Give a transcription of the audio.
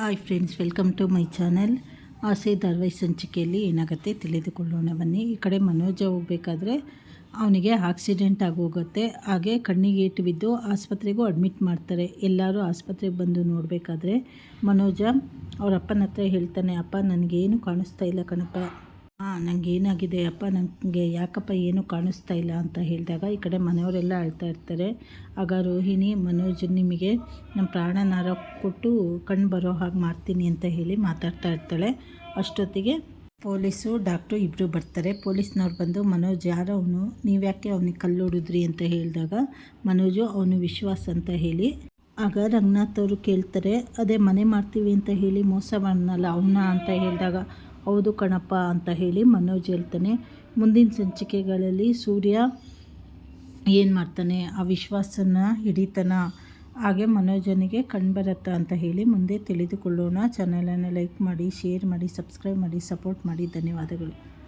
Hi friends, welcome to my channel. ಆಸೆ ಧಾರಾವಾಹಿ ಸಂಚಿಕೆಯಲ್ಲಿ ಏನಾಗುತ್ತೆ ತಿಳಿದುಕೊಳ್ಳೋಣ ಬನ್ನಿ. ಈ ಕಡೆ ಮನೋಜ ಹೋಗಬೇಕಾದ್ರೆ ಅವನಿಗೆ ಆಕ್ಸಿಡೆಂಟ್ ಆಗೋಗುತ್ತೆ. ಹಾಗೆ ಕಣ್ಣಿಗೆ ಏಟು ಬಿದ್ದು ಆಸ್ಪತ್ರೆಗೂ ಅಡ್ಮಿಟ್ ಮಾಡ್ತಾರೆ. ಎಲ್ಲರೂ ಆಸ್ಪತ್ರೆಗೆ ಬಂದು ನೋಡಬೇಕಾದ್ರೆ ಮನೋಜ ಅವ್ರ ಅಪ್ಪನ ಹತ್ರ ಹೇಳ್ತಾನೆ, ಅಪ್ಪ, ನನಗೇನು ಕಾಣಿಸ್ತಾ ಇಲ್ಲ ಕಣಪ್ಪ. ಹಾಂ ನನಗೆ ಏನಾಗಿದೆ? ಅಪ್ಪ ನನಗೆ ಯಾಕಪ್ಪ ಏನೂ ಕಾಣಿಸ್ತಾ ಇಲ್ಲ ಅಂತ ಹೇಳಿದಾಗ ಈ ಕಡೆ ಮನೆಯವರೆಲ್ಲ ಅಳ್ತಾ ಇರ್ತಾರೆ. ಆಗ ರೋಹಿಣಿ, ಮನೋಜ್ ನಿಮಗೆ ನಮ್ಮ ಪ್ರಾಣನಾರ ಕೊಟ್ಟು ಕಣ್ಣು ಬರೋ ಹಾಗೆ ಮಾಡ್ತೀನಿ ಅಂತ ಹೇಳಿ ಮಾತಾಡ್ತಾ ಇರ್ತಾಳೆ. ಅಷ್ಟೊತ್ತಿಗೆ ಪೊಲೀಸು, ಡಾಕ್ಟ್ರು ಇಬ್ಬರು ಬರ್ತಾರೆ. ಪೊಲೀಸ್ನವ್ರು ಬಂದು, ಮನೋಜ್, ಯಾರೋ ಅವನು? ನೀವ್ಯಾಕೆ ಅವನಿಗೆ ಕಲ್ಲು ಹೊಡಿದ್ರಿ ಅಂತ ಹೇಳಿದಾಗ ಮನೋಜು, ಅವನು ವಿಶ್ವಾಸ ಅಂತ ಹೇಳಿ. ಆಗ ರಂಗನಾಥ್ ಅವರು ಕೇಳ್ತಾರೆ, ಅದೇ ಮನೆ ಮಾಡ್ತೀವಿ ಅಂತ ಹೇಳಿ ಮೋಸ ಮಾಡಲ್ಲ ಅವನ? ಅಂತ ಹೇಳಿದಾಗ ಹೌದು ಕಣಪ್ಪ ಅಂತ ಹೇಳಿ ಮನೋಜ್ ಹೇಳ್ತಾನೆ. ಮುಂದಿನ ಸಂಚಿಕೆಗಳಲ್ಲಿ ಸೂರ್ಯ ಏನು ಮಾಡ್ತಾನೆ? ಆ ವಿಶ್ವಾಸನ ಹಿಡಿತಾನ? ಹಾಗೆ ಮನೋಜನಿಗೆ ಕಂಡುಬರುತ್ತಾ ಅಂತ ಹೇಳಿ ಮುಂದೆ ತಿಳಿದುಕೊಳ್ಳೋಣ. ಚಾನಲನ್ನು ಲೈಕ್ ಮಾಡಿ ಶೇರ್ ಮಾಡಿ ಸಬ್ಸ್ಕ್ರೈಬ್ ಮಾಡಿ ಸಪೋರ್ಟ್ ಮಾಡಿ. ಧನ್ಯವಾದಗಳು.